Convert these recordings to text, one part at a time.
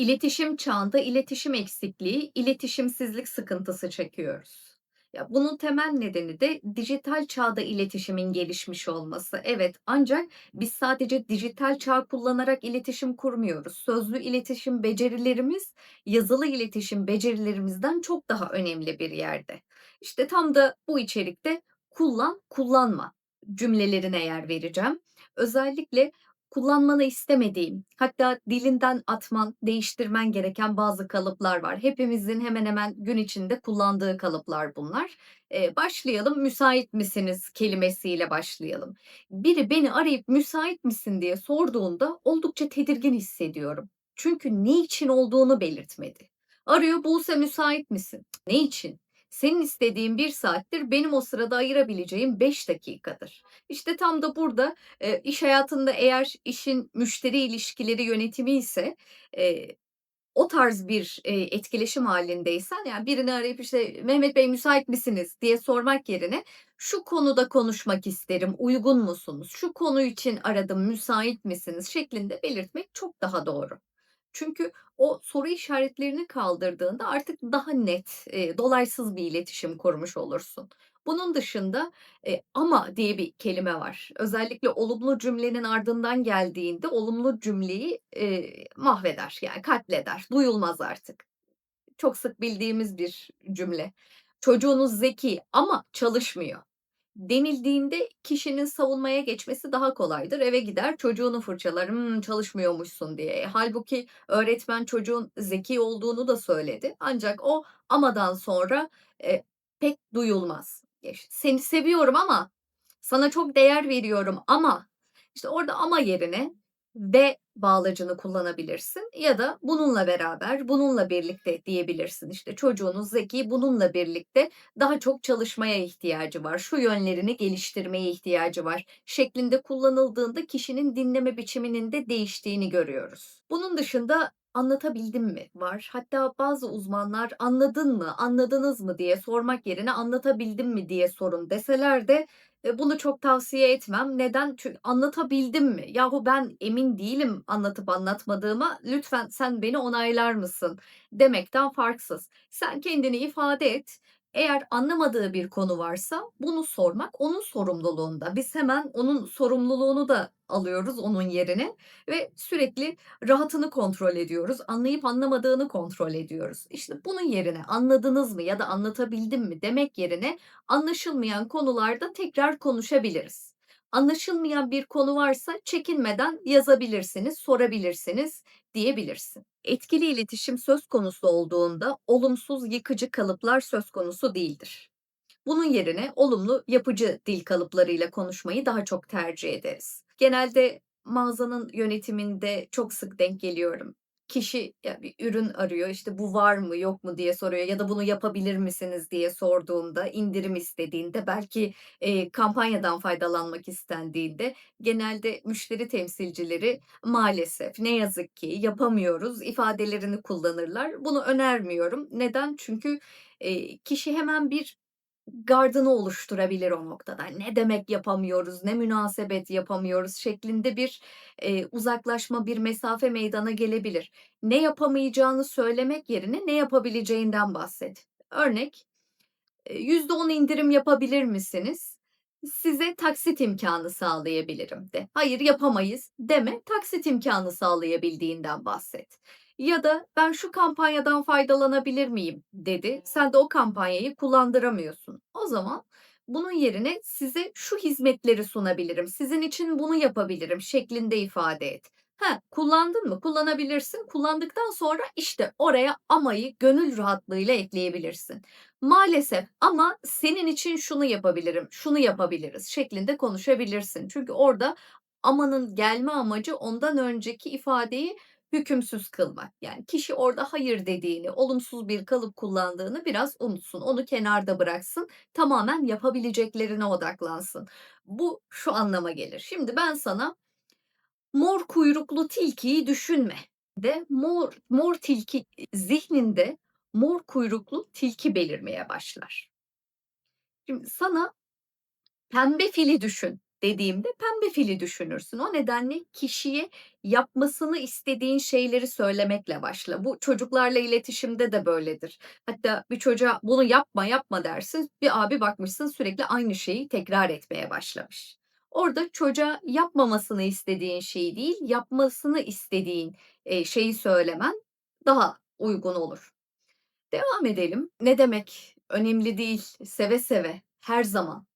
İletişim çağında iletişim eksikliği, iletişimsizlik sıkıntısı çekiyoruz. Ya, bunun temel nedeni de dijital çağda iletişimin gelişmiş olması. Evet, ancak biz sadece dijital çağ kullanarak iletişim kurmuyoruz. Sözlü iletişim becerilerimiz, yazılı iletişim becerilerimizden çok daha önemli bir yerde. İşte tam da bu içerikte kullan, kullanma cümlelerine yer vereceğim. Özellikle kullanmanı istemediğim, hatta dilinden atman, değiştirmen gereken bazı kalıplar var. Hepimizin hemen hemen gün içinde kullandığı kalıplar bunlar. Eee, başlayalım, "Müsait misiniz?" kelimesiyle başlayalım. Biri beni arayıp "Müsait misin?" diye sorduğunda oldukça tedirgin hissediyorum. Çünkü niçin olduğunu belirtmedi. Arıyor, "Buse müsait misin?" Ne için? Senin istediğin bir saattir, benim o sırada ayırabileceğim 5 dakikadır. İşte tam da burada Eee, iş hayatında eğer işin müşteri ilişkileri yönetimi ise, eee, o tarz bir, eee, etkileşim hâlindeysen, yani birini arayıp, işte, "Mehmet Bey müsait misiniz?" diye sormak yerine, "Şu konuda konuşmak isterim, uygun musunuz? Şu konu için aradım, müsait misiniz?" şeklinde belirtmek çok daha doğru. Çünkü o soru işaretlerini kaldırdığında artık daha net, eee, dolaysız bir iletişim kurmuş olursun. Bunun dışında, eee, "ama" diye bir kelime var. Özellikle olumlu cümlenin ardından geldiğinde olumlu cümleyi, eee, mahveder, yani katleder, duyulmaz artık. Çok sık bildiğimiz bir cümle. "Çocuğunuz zeki ama çalışmıyor." Denildiğinde kişinin savunmaya geçmesi daha kolaydır. Eve gider, çocuğunu fırçalar, "Hımm, çalışmıyormuşsun." diye. E, hâlbuki öğretmen çocuğun zeki olduğunu da söyledi. Ancak o amadan sonra, eee, pek duyulmaz. "Seni seviyorum ama, sana çok değer veriyorum ama." İşte, orada ama yerine ve bağlacını kullanabilirsin ya da bununla beraber, bununla birlikte diyebilirsin. İşte, çocuğunuz zeki, bununla birlikte daha çok çalışmaya ihtiyacı var, şu yönlerini geliştirmeye ihtiyacı var şeklinde kullanıldığında kişinin dinleme biçiminin de değiştiğini görüyoruz. Bunun dışında anlatabildim mi var. Hatta bazı uzmanlar anladın mı, anladınız mı diye sormak yerine anlatabildim mi diye sorun deseler de, bunu çok tavsiye etmem. Neden? Çün anlatabildim mi? Yahu ben emin değilim anlatıp anlatmadığıma, lütfen sen beni onaylar mısın demekten farksız. Sen kendini ifade et. Eğer anlamadığı bir konu varsa bunu sormak onun sorumluluğunda. Biz hemen onun sorumluluğunu da alıyoruz onun yerine ve sürekli rahatını kontrol ediyoruz. Anlayıp anlamadığını kontrol ediyoruz. İşte bunun yerine anladınız mı ya da anlatabildim mi demek yerine anlaşılmayan konularda tekrar konuşabiliriz. Anlaşılmayan bir konu varsa çekinmeden yazabilirsiniz, sorabilirsiniz, diyebilirsin. Etkili iletişim söz konusu olduğunda olumsuz, yıkıcı kalıplar söz konusu değildir. Bunun yerine olumlu, yapıcı dil kalıplarıyla konuşmayı daha çok tercih ederiz. Genelde mağazanın yönetiminde çok sık denk geliyorum. Kişi ya bir ürün arıyor, işte, "Bu var mı, yok mu?" diye soruyor ya da "Bunu yapabilir misiniz?" diye sorduğunda, indirim istediğinde, belki, eee, kampanyadan faydalanmak istendiğinde genelde müşteri temsilcileri "Maalesef, ne yazık ki, yapamıyoruz." ifadelerini kullanırlar. Bunu önermiyorum. Neden? Çünkü, eee, kişi hemen bir gardını oluşturabilir o noktada. "Ne demek yapamıyoruz, ne münasebet yapamıyoruz?" şeklinde bir, eee, uzaklaşma, bir mesafe meydana gelebilir. Ne yapamayacağını söylemek yerine ne yapabileceğinden bahset. Örnek, eee, "%10 indirim yapabilir misiniz? Size taksit imkânı sağlayabilirim." de. "Hayır, yapamayız." deme, taksit imkânı sağlayabildiğinden bahset. Ya da "Ben şu kampanyadan faydalanabilir miyim?" dedi. Sen de o kampanyayı kullandıramıyorsun. O zaman bunun yerine "Size şu hizmetleri sunabilirim, sizin için bunu yapabilirim." şeklinde ifade et. Ha, kullandın mı? Kullanabilirsin. Kullandıktan sonra, işte, oraya amayı gönül rahatlığıyla ekleyebilirsin. "Maalesef ama senin için şunu yapabilirim, şunu yapabiliriz." şeklinde konuşabilirsin. Çünkü orada amanın gelme amacı ondan önceki ifadeyi hükümsüz kılmak. Yani kişi orada hayır dediğini, olumsuz bir kalıp kullandığını biraz unutsun, onu kenarda bıraksın, tamamen yapabileceklerine odaklansın. Bu şu anlama gelir: Şimdi ben sana "Mor kuyruklu tilkiyi düşünme." de mor mor tilki zihninde mor kuyruklu tilki belirmeye başlar. Şimdi sana "Pembe fili düşün." Dediğimde pembe fili düşünürsün. O nedenle kişiye yapmasını istediğin şeyleri söylemekle başla. Bu çocuklarla iletişimde de böyledir. Hatta bir çocuğa bunu yapma, yapma dersin. Bir abi bakmışsın sürekli aynı şeyi tekrar etmeye başlamış. Orada çocuğa yapmamasını istediğin şeyi değil, yapmasını istediğin, eee, şeyi söylemen daha uygun olur. Devam edelim. Ne demek? Önemli değil, seve seve, her zaman.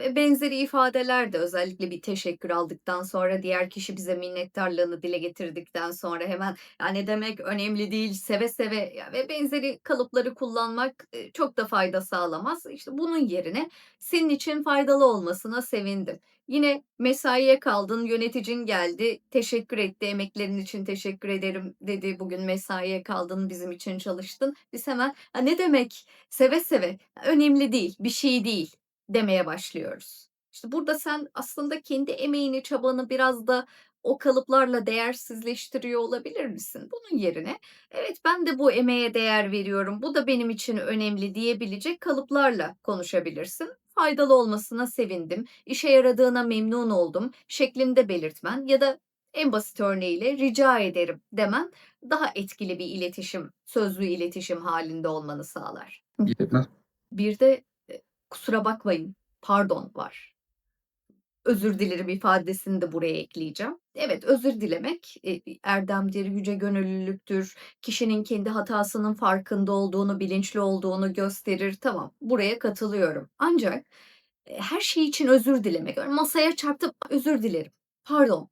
Ve benzeri ifadeler de özellikle bir teşekkür aldıktan sonra diğer kişi bize minnettarlığını dile getirdikten sonra hemen, ya, ne demek, önemli değil, seve seve ya ve benzeri kalıpları kullanmak, eee, çok da fayda sağlamaz. İşte bunun yerine senin için faydalı olmasına sevindim. Yine mesaiye kaldın, yöneticin geldi, teşekkür etti, emeklerin için teşekkür ederim dedi, bugün mesaiye kaldın, bizim için çalıştın. Biz hemen, "A, ne demek, seve seve, önemli değil, bir şey değil." Demeye başlıyoruz. İşte burada sen aslında kendi emeğini, çabanı biraz da o kalıplarla değersizleştiriyor olabilir misin? Bunun yerine, "Evet, ben de bu emeğe değer veriyorum, bu da benim için önemli." diyebilecek kalıplarla konuşabilirsin. "Faydalı olmasına sevindim, işe yaradığına memnun oldum." şeklinde belirtmen ya da en basit örneğiyle "Rica ederim." demen daha etkili bir iletişim, sözlü iletişim hâlinde olmanı sağlar. Bir de, "Kusura bakmayın, pardon." var. "Özür dilerim." ifadesini de buraya ekleyeceğim. Evet, özür dilemek, bir erdemdir, yüce gönüllülüktür, kişinin kendi hatasının farkında olduğunu, bilinçli olduğunu gösterir. Tamam, buraya katılıyorum. Ancak, eee, her şey için özür dilemek, masaya çarptım, "Özür dilerim, pardon."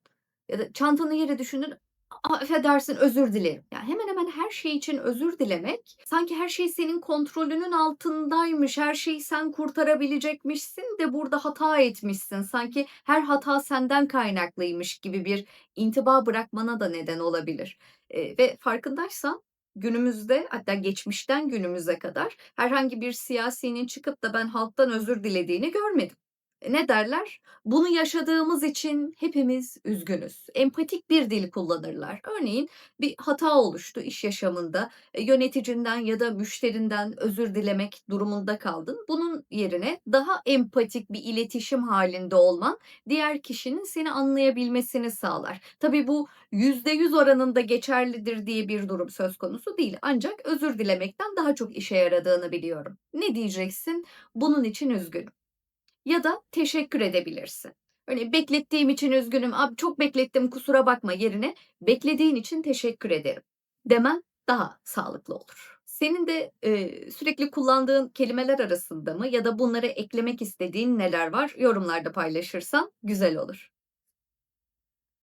ya da çantanı yere düşürdün, "A affedersin, özür dilerim." Yani hemen hemen her şey için özür dilemek, sanki her şey senin kontrolünün altındaymış, her şeyi sen kurtarabilecekmişsin de burada hata etmişsin, sanki her hata senden kaynaklıymış gibi bir intiba bırakmana da neden olabilir. Eee, ve farkındaysan günümüzde hatta geçmişten günümüze kadar herhangi bir siyasinin çıkıp da ben halktan özür dilediğini görmedim. E, ne derler? "Bunu yaşadığımız için hepimiz üzgünüz." Empatik bir dil kullanırlar. Örneğin bir hata oluştu iş yaşamında, eee, yöneticinden ya da müşterinden özür dilemek durumunda kaldın. Bunun yerine daha empatik bir iletişim hâlinde olman diğer kişinin seni anlayabilmesini sağlar. Tabii bu %100 oranında geçerlidir diye bir durum söz konusu değil. Ancak özür dilemekten daha çok işe yaradığını biliyorum. Ne diyeceksin? "Bunun için üzgünüm." Ya da teşekkür edebilirsin. Örneğin, "Beklettiğim için üzgünüm, abi çok beklettim, kusura bakma." yerine "Beklediğin için teşekkür ederim." demen daha sağlıklı olur. Senin de, eee, sürekli kullandığın kelimeler arasında mı ya da bunlara eklemek istediğin neler var? Yorumlarda paylaşırsan güzel olur.